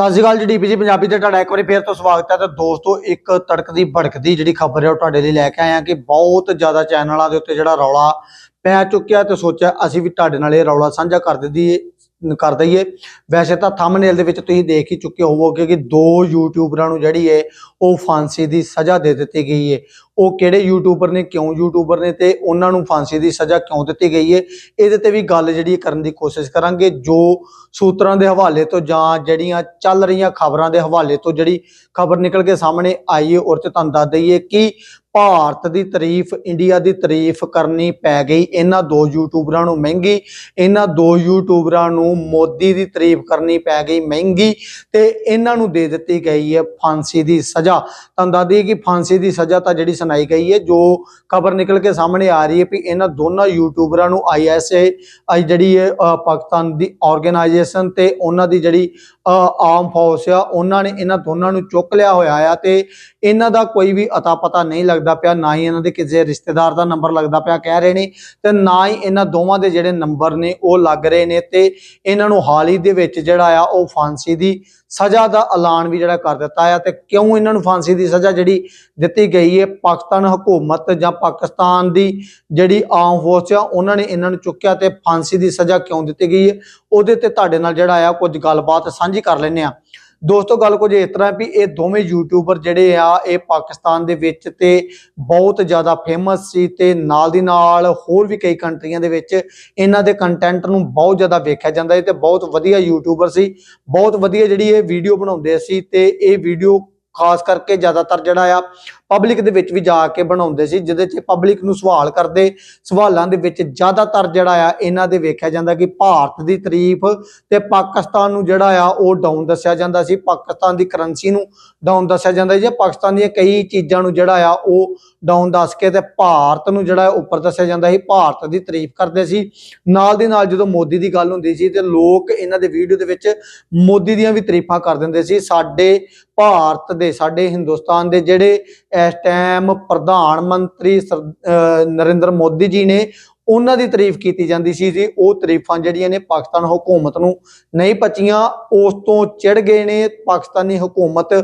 ਸਤਿ ਸ਼੍ਰੀ ਅਕਾਲ ਜੀ ਡੀਪੀਜੀ ਪੰਜਾਬੀ ਤੇ ਤੁਹਾਡਾ ਇੱਕ ਵਾਰੀ ਫੇਰ ਤੋਂ ਸਵਾਗਤ ਹੈ ਤੇ ਦੋਸਤੋ, ਇੱਕ ਤੜਕਦੀ ਭੜਕਦੀ ਜਿਹੜੀ ਖਬਰ ਹੈ ਉਹ ਤੁਹਾਡੇ ਲਈ ਲੈ ਕੇ ਆਏ ਹਾਂ ਕਿ ਬਹੁਤ ਜ਼ਿਆਦਾ ਚੈਨਲਾਂ ਦੇ ਉੱਤੇ ਜਿਹੜਾ ਰੌਲਾ ਪੈ ਚੁੱਕਿਆ ਤੇ ਸੋਚਿਆ ਅਸੀਂ ਵੀ ਤੁਹਾਡੇ ਨਾਲ ਇਹ ਰੌਲਾ ਸਾਂਝਾ ਕਰ ਦਈਏ। ਕਰ ਦਈਏ। ਵੈਸੇ ਤਾਂ ਥੰਬਨੇਲ ਦੇ ਵਿੱਚ ਤੁਸੀਂ ਦੇਖ ਹੀ ਚੁੱਕੇ ਹੋਵੋਗੇ ਕਿ ਦੋ ਯੂਟਿਊਬਰਾਂ ਨੂੰ ਜਿਹੜੀ ਹੈ ਉਹ ਫਾਂਸੀ ਦੀ ਸਜ਼ਾ ਦੇ ਦਿੱਤੀ ਗਈ ਹੈ ਉਹ ਕਿਹੜੇ ਯੂਟਿਊਬਰ ਨੇ, ਕਿਉਂ ਯੂਟਿਊਬਰ ਨੇ ਤੇ ਉਹਨਾਂ ਨੂੰ ਫਾਂਸੀ ਦੀ ਸਜ਼ਾ ਕਿਉਂ ਦਿੱਤੀ ਗਈ ਹੈ ਇਹਦੇ ਤੇ ਵੀ ਗੱਲ ਜਿਹੜੀ ਕਰਨ ਦੀ ਕੋਸ਼ਿਸ਼ ਕਰਾਂਗੇ, ਜੋ ਸੂਤਰਾਂ ਦੇ ਹਵਾਲੇ ਤੋਂ ਜਾਂ ਜਿਹੜੀਆਂ ਚੱਲ ਰਹੀਆਂ ਖਬਰਾਂ ਦੇ ਹਵਾਲੇ ਤੋਂ ਜਿਹੜੀ ਖਬਰ ਨਿਕਲ ਕੇ ਸਾਹਮਣੇ ਆਈ ਹੈ ਔਰ ਤੇ ਤੁਹਾਨੂੰ ਦੱਸ ਦਈਏ ਕਿ ਭਾਰਤ ਦੀ ਤਾਰੀਫ ਇੰਡੀਆ ਦੀ ਤਾਰੀਫ ਕਰਨੀ ਪੈ ਗਈ। ਇਹਨਾਂ ਦੋ ਯੂਟਿਊਬਰਾਂ ਨੂੰ ਮਹਿੰਗੀ ਇਹਨਾਂ ਦੋ ਯੂਟਿਊਬਰਾਂ ਨੂੰ ਮੋਦੀ ਦੀ ਤਾਰੀਫ ਕਰਨੀ ਪੈ ਗਈ ਮਹਿੰਗੀ ਤੇ ਇਹਨਾਂ ਨੂੰ ਦੇ ਦਿੱਤੀ ਗਈ ਹੈ ਫਾਂਸੀ ਦੀ ਸਜ਼ਾ। ਤੁਹਾਨੂੰ ਦੱਸ ਦਈਏ ਕਿ ਫਾਂਸੀ ਦੀ ਸਜ਼ਾ ਤਾਂ ਜਿਹੜੀ ਸੁਣਾਈ ਗਈ ਹੈ ਜੋ ਖਬਰ ਨਿਕਲ ਕੇ ਸਾਹਮਣੇ ਆ ਰਹੀ ਹੈ ਵੀ ਇਹਨਾਂ ਦੋਨਾਂ ਯੂਟਿਊਬਰਾਂ ਨੂੰ ਆਈਐਸਏ ਆਈ ਜਿਹੜੀ ਹੈ ਪਾਕਿਸਤਾਨ ਦੀ ਆਰਗੇਨਾਈਜੇਸ਼ਨ ਤੇ ਉਹਨਾਂ ਦੀ ਜਿਹੜੀ ਅ, ਆਰਮ ਫੋਰਸ ਆ ਉਹਨਾਂ ਨੇ ਇਹਨਾਂ ਦੋਨਾਂ ਨੂੰ ਚੁੱਕ ਲਿਆ ਹੋਇਆ ਆ ਤੇ ਇਹਨਾਂ ਦਾ ਕੋਈ ਵੀ ਅਤਾ ਪਤਾ ਨਹੀਂ ਲੱਗ ਲੱਗਦਾ ਪਿਆ, ਨਾ ਹੀ ਇਹਨਾਂ ਦੇ ਕਿਸੇ ਰਿਸ਼ਤੇਦਾਰ ਦਾ ਨੰਬਰ ਲੱਗਦਾ ਪਿਆ ਕਹਿ ਰਹੇ ਨੇ ਤੇ ਨਾ ਹੀ ਇਹਨਾਂ ਦੋਵਾਂ ਦੇ ਜਿਹੜੇ ਨੰਬਰ ਨੇ ਉਹ ਲੱਗ ਰਹੇ ਨੇ ਤੇ ਇਹਨਾਂ ਨੂੰ ਹਾਲ ਹੀ ਦੇ ਵਿੱਚ ਜਿਹੜਾ ਆ ਉਹ ਫਾਂਸੀ ਦੀ ਸਜ਼ਾ ਦਾ ਐਲਾਨ ਵੀ ਜਿਹੜਾ ਕਰ ਦਿੱਤਾ ਆ ਤੇ ਕਿਉਂ ਇਹਨਾਂ ਨੂੰ ਫਾਂਸੀ ਦੀ ਸਜ਼ਾ ਜਿਹੜੀ ਦਿੱਤੀ ਗਈ ਹੈ ਪਾਕਿਸਤਾਨ ਹਕੂਮਤ ਜਾਂ ਪਾਕਿਸਤਾਨ ਦੀ ਜਿਹੜੀ ਆਮ ਫੋਰਸ ਆ, ਉਹਨਾਂ ਨੇ ਇਹਨਾਂ ਨੂੰ ਚੁੱਕਿਆ ਤੇ ਫਾਂਸੀ ਦੀ ਸਜ਼ਾ ਕਿਉਂ ਦਿੱਤੀ ਗਈ ਹੈ ਉਹਦੇ ਤੇ ਤੁਹਾਡੇ ਨਾਲ ਜਿਹੜਾ ਆ ਕੁਝ ਗੱਲਬਾਤ ਸਾਂਝੀ ਕਰ ਲੈਂਦੇ ਆ ਦੋਸਤੋ, ਗੱਲ ਕੁਝ ਇਸ ਤਰ੍ਹਾਂ ਵੀ ਇਹ ਦੋਵੇਂ ਯੂਟਿਊਬਰ ਜਿਹੜੇ ਆ, ਇਹ ਪਾਕਿਸਤਾਨ ਦੇ ਵਿੱਚ ਤੇ ਬਹੁਤ ਜ਼ਿਆਦਾ ਫੇਮਸ ਸੀ ਤੇ ਨਾਲ ਦੀ ਨਾਲ ਹੋਰ ਵੀ ਕਈ ਕੰਟਰੀਆਂ ਦੇ ਵਿੱਚ ਇਹਨਾਂ ਦੇ ਕੰਟੈਂਟ ਨੂੰ ਬਹੁਤ ਜ਼ਿਆਦਾ ਵੇਖਿਆ ਜਾਂਦਾ ਹੈ ਤੇ ਬਹੁਤ ਵਧੀਆ ਯੂਟਿਊਬਰ ਸੀ। ਬਹੁਤ ਵਧੀਆ ਜਿਹੜੀ ਇਹ ਵੀਡੀਓ ਬਣਾਉਂਦੇ ਸੀ ਤੇ ਇਹ ਵੀਡੀਓ ਖਾਸ ਕਰਕੇ ਜ਼ਿਆਦਾਤਰ ਜਿਹੜਾ ਆ ਪਬਲਿਕ ਦੇ ਵਿੱਚ ਵੀ ਜਾ ਕੇ ਬਣਾਉਂਦੇ ਸੀ, ਜਿਹਦੇ 'ਚ ਪਬਲਿਕ ਨੂੰ ਸਵਾਲ ਕਰਦੇ, ਸਵਾਲਾਂ ਦੇ ਵਿੱਚ ਜ਼ਿਆਦਾਤਰ ਜਿਹੜਾ ਆ, ਇਹਨਾਂ ਦੇ ਵੇਖਿਆ ਜਾਂਦਾ ਕਿ ਭਾਰਤ ਦੀ ਤਾਰੀਫ ਤੇ ਪਾਕਿਸਤਾਨ ਨੂੰ ਜਿਹੜਾ ਆ, ਉਹ ਡਾਊਨ ਦੱਸਿਆ ਜਾਂਦਾ ਸੀ, ਪਾਕਿਸਤਾਨ ਦੀ ਕਰੰਸੀ ਨੂੰ ਡਾਊਨ ਦੱਸਿਆ ਜਾਂਦਾ ਸੀ, ਜਾਂ ਪਾਕਿਸਤਾਨ ਦੀਆਂ ਕਈ ਚੀਜ਼ਾਂ ਨੂੰ ਜਿਹੜਾ ਆ, ਉਹ ਡਾਊਨ ਦੱਸ ਕੇ ਤੇ ਭਾਰਤ ਨੂੰ ਜਿਹੜਾ ਉੱਪਰ ਦੱਸਿਆ ਜਾਂਦਾ ਸੀ, ਭਾਰਤ ਦੀ ਤਾਰੀਫ ਕਰਦੇ ਸੀ। ਨਾਲ ਦੀ ਨਾਲ ਜਦੋਂ ਮੋਦੀ ਦੀ ਗੱਲ ਹੁੰਦੀ ਸੀ ਤੇ ਲੋਕ ਇਹਨਾਂ ਦੇ ਵੀਡੀਓ ਦੇ ਵਿੱਚ ਮੋਦੀ ਦੀਆਂ ਵੀ ਤਾਰੀਫਾਂ ਕਰ ਦਿੰਦੇ ਸੀ, ਸਾਡੇ ਭਾਰਤ ਦੇ, ਸਾਡੇ ਹਿੰਦੁਸਤਾਨ ਦੇ ਜਿਹੜੇ ਇਸ ਟਾਈਮ ਪ੍ਰਧਾਨ ਮੰਤਰੀ ਨਰਿੰਦਰ ਮੋਦੀ ਜੀ ਨੇ ਉਹਨਾਂ ਦੀ ਤਾਰੀਫ ਕੀਤੀ ਜਾਂਦੀ ਸੀ ਜੀ। ਉਹ ਤਾਰੀਫਾਂ ਜਿਹੜੀਆਂ ਨੇ ਪਾਕਿਸਤਾਨ ਹਕੂਮਤ ਨੂੰ ਨਹੀਂ ਪਚੀਆਂ, ਉਸ ਤੋਂ ਚਿੜ ਗਏ ਨੇ ਪਾਕਿਸਤਾਨੀ ਹਕੂਮਤ।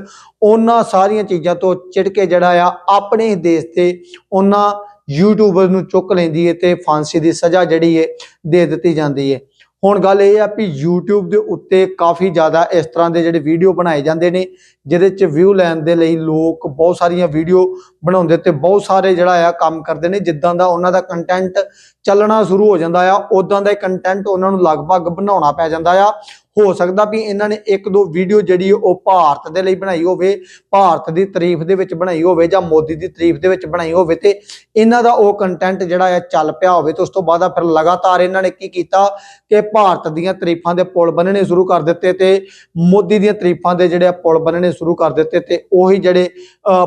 ਉਹਨਾਂ ਸਾਰੀਆਂ ਚੀਜ਼ਾਂ ਤੋਂ ਚਿੜ ਕੇ ਜਿਹੜਾ ਆ, ਆਪਣੇ ਦੇਸ਼ ਤੇ ਉਹਨਾਂ ਯੂਟਿਊਬਰ ਨੂੰ ਚੁੱਕ ਲੈਂਦੀ ਹੈ ਤੇ ਫਾਂਸੀ ਦੀ ਸਜ਼ਾ ਜਿਹੜੀ ਹੈ ਦੇ ਦਿੱਤੀ ਜਾਂਦੀ ਹੈ ਹੁਣ ਗੱਲ ਇਹ ਆ ਵੀ YouTube ਦੇ ਉੱਤੇ ਕਾਫੀ ਜ਼ਿਆਦਾ ਇਸ ਤਰ੍ਹਾਂ ਦੇ ਜਿਹੜੇ ਵੀਡੀਓ ਬਣਾਏ ਜਾਂਦੇ ਨੇ, ਜਿਹਦੇ 'ਚ ਵਿਊ ਲੈਣ ਦੇ ਲਈ ਲੋਕ ਬਹੁਤ ਸਾਰੀਆਂ ਵੀਡੀਓ ਬਣਾਉਂਦੇ ਤੇ ਬਹੁਤ ਸਾਰੇ ਜਿਹੜਾ ਆ ਕੰਮ ਕਰਦੇ ਨੇ, ਜਿੱਦਾਂ ਦਾ ਉਹਨਾਂ ਦਾ ਕੰਟੈਂਟ ਚੱਲਣਾ ਸ਼ੁਰੂ ਹੋ ਜਾਂਦਾ ਆ ਉਦਾਂ ਦਾ ਹੀ ਕੰਟੈਂਟ ਉਹਨਾਂ ਨੂੰ ਲਗਭਗ ਬਣਾਉਣਾ ਪੈ ਜਾਂਦਾ ਆ। ਹੋ ਸਕਦਾ ਵੀ ਇਹਨਾਂ ਨੇ ਇੱਕ ਦੋ ਵੀਡੀਓ ਜਿਹੜੀ ਉਹ ਭਾਰਤ ਦੇ ਲਈ ਬਣਾਈ ਹੋਵੇ, ਭਾਰਤ ਦੀ ਤਾਰੀਫ ਦੇ ਵਿੱਚ ਬਣਾਈ ਹੋਵੇ ਜਾਂ ਮੋਦੀ ਦੀ ਤਾਰੀਫ ਦੇ ਵਿੱਚ ਬਣਾਈ ਹੋਵੇ ਤੇ ਇਹਨਾਂ ਦਾ ਉਹ ਕੰਟੈਂਟ ਜਿਹੜਾ ਆ ਚੱਲ ਪਿਆ ਹੋਵੇ ਤੇ ਉਸ ਤੋਂ ਬਾਅਦ ਫਿਰ ਲਗਾਤਾਰ ਇਹਨਾਂ ਨੇ ਕੀ ਕੀਤਾ ਕਿ ਭਾਰਤ ਦੀਆਂ ਤਾਰੀਫਾਂ ਦੇ ਪੁਲ ਬੰਨਣੇ ਸ਼ੁਰੂ ਕਰ ਦਿੱਤੇ ਤੇ ਮੋਦੀ ਦੀਆਂ ਤਾਰੀਫਾਂ ਦੇ ਜਿਹੜੇ ਆ ਪੁਲ ਬੰਨਣੇ ਸ਼ੁਰੂ ਕਰ ਦਿੱਤੇ ਤੇ ਉਹੀ ਜਿਹੜੇ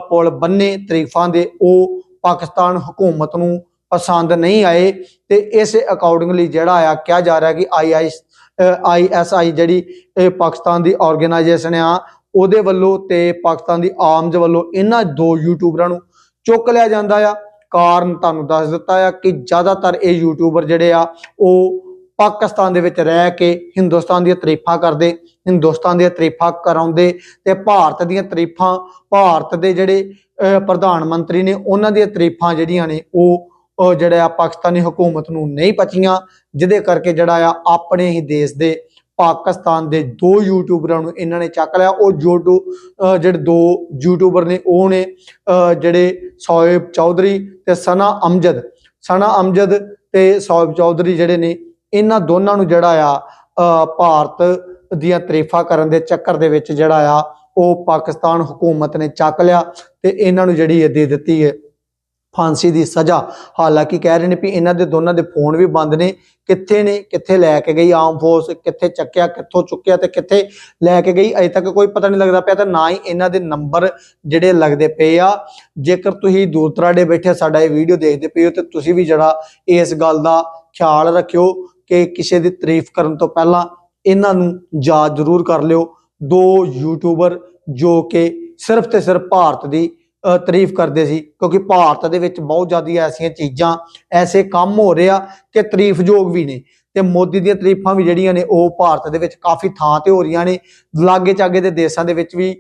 ਪੁਲ ਬੰਨੇ ਤਾਰੀਫਾਂ ਦੇ ਉਹ ਪਾਕਿਸਤਾਨ ਹਕੂਮਤ ਨੂੰ ਪਸੰਦ ਨਹੀਂ ਆਏ ਤੇ ਇਸ ਅਕੋਰਡਿੰਗਲੀ ਜਿਹੜਾ ਆ ਕਿਹਾ ਜਾ ਰਿਹਾ ਕਿ ਆਈਆਈ ਆਈਐਸਆਈ ਜਿਹੜੀ ਪਾਕਿਸਤਾਨ ਦੀ ਆਰਗੇਨਾਈਜੇਸ਼ਨ ਆ ਉਹਦੇ ਵੱਲੋਂ ਤੇ ਪਾਕਿਸਤਾਨ ਦੀ ਆਰਮਜ਼ ਵੱਲੋਂ ਇਹਨਾਂ ਦੋ ਯੂਟਿਊਬਰਾਂ ਨੂੰ ਚੁੱਕ ਲਿਆ ਜਾਂਦਾ ਆ। ਕਾਰਨ ਤੁਹਾਨੂੰ ਦੱਸ ਦਿੱਤਾ ਆ ਕਿ ਜ਼ਿਆਦਾਤਰ ਇਹ ਯੂਟਿਊਬਰ ਜਿਹੜੇ ਆ ਉਹ ਪਾਕਿਸਤਾਨ ਦੇ ਵਿੱਚ ਰਹਿ ਕੇ ਹਿੰਦੁਸਤਾਨ ਦੀਆਂ ਤਾਰੀਫਾਂ ਕਰਦੇ ਹਿੰਦੁਸਤਾਨ ਦੀਆਂ ਤਾਰੀਫਾਂ ਕਰਾਉਂਦੇ ਤੇ ਭਾਰਤ ਦੀਆਂ ਤਾਰੀਫਾਂ ਭਾਰਤ ਦੇ ਜਿਹੜੇ ਅਹ, ਪ੍ਰਧਾਨ ਮੰਤਰੀ ਨੇ ਉਹਨਾਂ ਦੀਆਂ ਤਾਰੀਫਾਂ ਜਿਹੜੀਆਂ ਨੇ ਉਹ ਉਹ ਜਿਹੜਾ ਆ ਪਾਕਿਸਤਾਨੀ ਹਕੂਮਤ ਨੂੰ ਨਹੀਂ ਪਚੀਆਂ, ਜਿਹਦੇ ਕਰਕੇ ਜਿਹੜਾ ਆ ਆਪਣੇ ਹੀ ਦੇਸ਼ ਦੇ ਪਾਕਿਸਤਾਨ ਦੇ ਦੋ ਯੂਟਿਊਬਰਾਂ ਨੂੰ ਇਹਨਾਂ ਨੇ ਚੱਕ ਲਿਆ। ਉਹ ਜੋਟੂ ਜਿਹੜੇ ਦੋ ਯੂਟਿਊਬਰ ਨੇ, ਉਹ ਨੇ ਜਿਹੜੇ ਸੋਇਬ ਚੌਧਰੀ ਤੇ ਸਨਾ ਅਮਜਦ। ਸਨਾ ਅਮਜਦ ਤੇ ਸੋਇਬ ਚੌਧਰੀ ਜਿਹੜੇ ਨੇ, ਇਹਨਾਂ ਦੋਨਾਂ ਨੂੰ ਜਿਹੜਾ ਆ ਭਾਰਤ ਦੀਆਂ ਤਾਰੀਫਾਂ ਕਰਨ ਦੇ ਚੱਕਰ ਦੇ ਵਿੱਚ ਜਿਹੜਾ ਆ, ਉਹ ਪਾਕਿਸਤਾਨ ਹਕੂਮਤ ਨੇ ਚੱਕ ਲਿਆ ਤੇ ਇਹਨਾਂ ਨੂੰ ਜਿਹੜੀ ਇਹ ਦੇ ਦਿੱਤੀ ਹੈ। ਫਾਂਸੀ ਦੀ ਸਜ਼ਾ। ਹਾਲਾਂਕਿ ਕਹਿ ਰਹੇ ਨੇ ਵੀ ਇਹਨਾਂ ਦੇ ਦੋਨਾਂ ਦੇ ਫੋਨ ਵੀ ਬੰਦ ਨੇ। ਕਿੱਥੇ ਨੇ, ਕਿੱਥੇ ਲੈ ਕੇ ਗਈ ਆਮ ਫੋਰਸ ਕਿੱਥੇ ਚੱਕਿਆ, ਕਿੱਥੋਂ ਚੁੱਕਿਆ ਤੇ ਕਿੱਥੇ ਲੈ ਕੇ ਗਈ, ਅਜੇ ਤੱਕ ਕੋਈ ਪਤਾ ਨਹੀਂ ਲੱਗਦਾ ਪਿਆ ਤਾਂ ਨਾ ਹੀ ਇਹਨਾਂ ਦੇ ਨੰਬਰ ਜਿਹੜੇ ਲੱਗਦੇ ਪਏ ਆ। ਜੇਕਰ ਤੁਸੀਂ ਦੂਰ ਦਰਾਡੇ ਬੈਠੇ ਸਾਡਾ ਇਹ ਵੀਡੀਓ ਦੇਖਦੇ ਪਏ ਹੋ ਤੇ ਤੁਸੀਂ ਵੀ ਜਿਹੜਾ ਇਸ ਗੱਲ ਦਾ ਖਿਆਲ ਰੱਖਿਓ ਕਿ ਕਿਸੇ ਦੀ ਤਾਰੀਫ ਕਰਨ ਤੋਂ ਪਹਿਲਾਂ ਇਹਨਾਂ ਨੂੰ ਯਾਦ ਜ਼ਰੂਰ ਕਰ ਲਿਓ। ਦੋ ਯੂਟਿਊਬਰ ਜੋ ਕਿ ਸਿਰਫ ਤੇ ਸਿਰਫ ਭਾਰਤ ਦੀ ਤਾਰੀਫ ਕਰਦੇ ਸੀ, ਕਿਉਂਕਿ ਭਾਰਤ ਦੇ ਵਿੱਚ ਬਹੁਤ ਜ਼ਿਆਦਾ ਐਸੀਆਂ ਚੀਜ਼ਾਂ, ਐਸੇ ਕੰਮ ਹੋ ਰਹੇ ਆ ਕਿ ਤਾਰੀਫਯੋਗ ਵੀ ਨੇ ਤੇ ਮੋਦੀ ਦੀਆਂ ਤਾਰੀਫਾਂ ਵੀ ਜਿਹੜੀਆਂ ਨੇ, ਉਹ ਭਾਰਤ ਦੇ ਵਿੱਚ ਕਾਫੀ ਥਾਂ ਤੇ ਹੋ ਰਹੀਆਂ ਨੇ। ਲਾਗੇ ਚਾਗੇ ਦੇ ਦੇਸ਼ਾਂ ਦੇ ਵਿੱਚ ਵੀ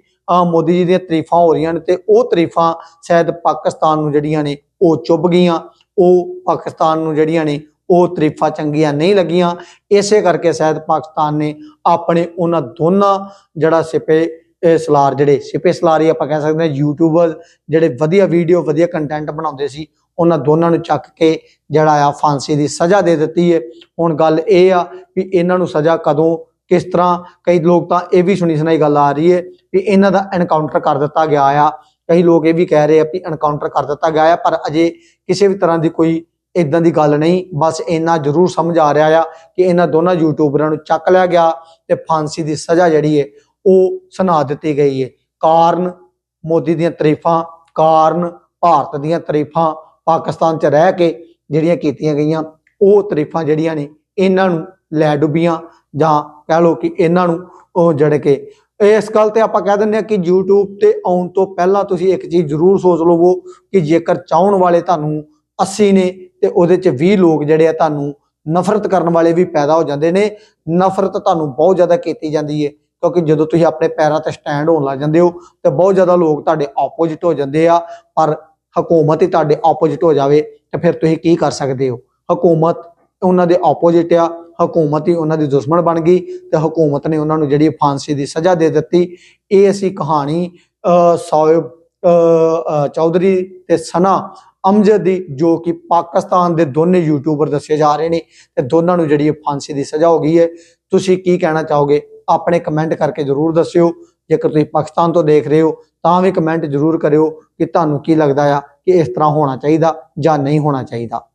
ਮੋਦੀ ਜੀ ਦੀਆਂ ਤਾਰੀਫਾਂ ਹੋ ਰਹੀਆਂ ਨੇ ਤੇ ਉਹ ਤਾਰੀਫਾਂ ਸ਼ਾਇਦ ਪਾਕਿਸਤਾਨ ਨੂੰ ਜਿਹੜੀਆਂ ਨੇ, ਉਹ ਚੁੱਭ ਗਈਆਂ। ਉਹ ਪਾਕਿਸਤਾਨ ਨੂੰ ਜਿਹੜੀਆਂ ਨੇ, ਉਹ ਤਰੀਫਾਂ ਚੰਗੀਆਂ ਨਹੀਂ ਲੱਗੀਆਂ। ਇਸੇ ਕਰਕੇ ਸ਼ਾਇਦ ਪਾਕਿਸਤਾਨ ਨੇ ਆਪਣੇ ਉਹਨਾਂ ਦੋਨਾਂ ਜਿਹੜਾ ਸਿਪੇ ਸਲਾਰ ਜਿਹੜੇ ਸਿਪੇ ਸਲਾਰ ਹੀ ਆਪਾਂ ਕਹਿ ਸਕਦੇ ਹਾਂ ਯੂਟਿਊਬਰ ਜਿਹੜੇ ਵਧੀਆ ਵੀਡੀਓ ਵਧੀਆ ਕੰਟੈਂਟ ਬਣਾਉਂਦੇ ਸੀ, ਉਹਨਾਂ ਦੋਨਾਂ ਨੂੰ ਚੱਕ ਕੇ ਜਿਹੜਾ ਆ ਫਾਂਸੀ ਦੀ ਸਜ਼ਾ ਦੇ ਦਿੱਤੀ ਹੈ ਹੁਣ ਗੱਲ ਇਹ ਆ ਵੀ ਇਹਨਾਂ ਨੂੰ ਸਜ਼ਾ ਕਦੋਂ, ਕਿਸ ਤਰ੍ਹਾਂ, ਕਈ ਲੋਕ ਤਾਂ ਇਹ ਵੀ ਸੁਣੀ ਸੁਣਾਈ ਗੱਲ ਆ ਰਹੀ ਹੈ ਵੀ ਇਹਨਾਂ ਦਾ ਐਨਕਾਊਂਟਰ ਕਰ ਦਿੱਤਾ ਗਿਆ ਆ। ਕਈ ਲੋਕ ਇਹ ਵੀ ਕਹਿ ਰਹੇ ਆ ਵੀ ਐਨਕਾਊਂਟਰ ਕਰ ਦਿੱਤਾ ਗਿਆ ਆ, ਪਰ ਅਜੇ ਕਿਸੇ ਵੀ ਤਰ੍ਹਾਂ ਦੀ ਕੋਈ ਇਦਾਂ ਦੀ ਗੱਲ ਨਹੀਂ। ਬਸ ਇੰਨਾ ਜ਼ਰੂਰ ਸਮਝ ਆ ਰਿਹਾ ਆ ਕਿ ਇਹਨਾਂ ਦੋਨਾਂ ਯੂਟਿਊਬਰਾਂ ਨੂੰ ਚੱਕ ਲਿਆ ਗਿਆ ਤੇ ਫਾਂਸੀ ਦੀ ਸਜ਼ਾ ਜਿਹੜੀ ਹੈ ਉਹ ਸੁਣਾ ਦਿੱਤੀ ਗਈ ਹੈ ਕਾਰਨ ਮੋਦੀ ਦੀਆਂ ਤਾਰੀਫਾਂ, ਕਾਰਨ ਭਾਰਤ ਦੀਆਂ ਤਾਰੀਫਾਂ ਪਾਕਿਸਤਾਨ 'ਚ ਰਹਿ ਕੇ ਜਿਹੜੀਆਂ ਕੀਤੀਆਂ ਗਈਆਂ, ਉਹ ਤਾਰੀਫਾਂ ਜਿਹੜੀਆਂ ਨੇ ਇਹਨਾਂ ਨੂੰ ਲੈ ਡੁੱਬੀਆਂ ਜਾਂ ਕਹਿ ਲਓ ਕਿ ਇਹਨਾਂ ਨੂੰ, ਉਹ ਜੜ ਕੇ। ਇਸ ਗੱਲ ਤੇ ਆਪਾਂ ਕਹਿ ਦਿੰਦੇ ਆ ਕਿ YouTube ਤੇ ਆਉਣ ਤੋਂ ਪਹਿਲਾਂ ਤੁਸੀਂ ਇੱਕ ਚੀਜ਼ ਜ਼ਰੂਰ ਸੋਚ ਲਵੋ ਕਿ ਜੇਕਰ ਚਾਹਣ ਵਾਲੇ ਤੁਹਾਨੂੰ 80 ਨੇ ਤੇ ਉਹਦੇ 'ਚ 20 ਲੋਕ ਜਿਹੜੇ ਆ ਤੁਹਾਨੂੰ ਨਫ਼ਰਤ ਕਰਨ ਵਾਲੇ ਵੀ ਪੈਦਾ ਹੋ ਜਾਂਦੇ ਨੇ। ਨਫ਼ਰਤ ਤੁਹਾਨੂੰ ਬਹੁਤ ਜ਼ਿਆਦਾ ਕੀਤੀ ਜਾਂਦੀ ਹੈ ਕਿਉਂਕਿ ਜਦੋਂ ਤੁਸੀਂ ਆਪਣੇ ਪੈਰਾਂ ਤੇ ਸਟੈਂਡ ਹੋਣ ਲੱਗ ਜਾਂਦੇ ਹੋ ਤੇ ਬਹੁਤ ਜ਼ਿਆਦਾ ਲੋਕ ਤੁਹਾਡੇ ਆਪੋਜਿਟ ਹੋ ਜਾਂਦੇ ਆ ਪਰ ਹਕੂਮਤ ਹੀ ਤੁਹਾਡੇ ਆਪੋਜਿਟ ਹੋ ਜਾਵੇ ਤੇ ਫਿਰ ਤੁਸੀਂ ਕੀ ਕਰ ਸਕਦੇ ਹੋ? ਹਕੂਮਤ ਉਹਨਾਂ ਦੇ ਆਪੋਜਿਟ ਆ ਹਕੂਮਤ ਹੀ ਉਹਨਾਂ ਦੀ ਦੁਸ਼ਮਣ ਬਣ ਗਈ ਤੇ ਹਕੂਮਤ ਨੇ ਉਹਨਾਂ ਨੂੰ ਜਿਹੜੀ ਫਾਂਸੀ ਦੀ ਸਜ਼ਾ ਦੇ ਦਿੱਤੀ। ਇਹ ਅਸੀਂ ਕਹਾਣੀ ਅ ਸੌਇਬ ਅ, ਚੌਧਰੀ ਤੇ ਸਨਾ ਅਮਜਦ ਦੀ ਜੋ ਕਿ ਪਾਕਿਸਤਾਨ ਦੇ ਦੋਨੇ ਯੂਟਿਊਬਰ ਦੱਸੇ ਜਾ ਰਹੇ ਨੇ ਤੇ ਦੋਨਾਂ ਨੂੰ ਜਿਹੜੀ ਫਾਂਸੀ ਦੀ ਸਜ਼ਾ ਹੋ ਗਈ ਹੈ। ਤੁਸੀਂ ਕੀ ਕਹਿਣਾ ਚਾਹੋਗੇ? ਆਪਣੇ ਕਮੈਂਟ ਕਰਕੇ ਜਰੂਰ ਦੱਸਿਓ। ਜੇਕਰ ਤੁਸੀਂ ਪਾਕਿਸਤਾਨ ਤੋਂ ਦੇਖ ਰਹੇ ਹੋ, ਤਾਂ ਵੀ ਕਮੈਂਟ ਜਰੂਰ ਕਰਿਓ ਕਿ ਤੁਹਾਨੂੰ ਕੀ ਲੱਗਦਾ ਆ ਕਿ ਇਸ ਤਰ੍ਹਾਂ ਹੋਣਾ ਚਾਹੀਦਾ ਜਾਂ ਨਹੀਂ ਹੋਣਾ ਚਾਹੀਦਾ।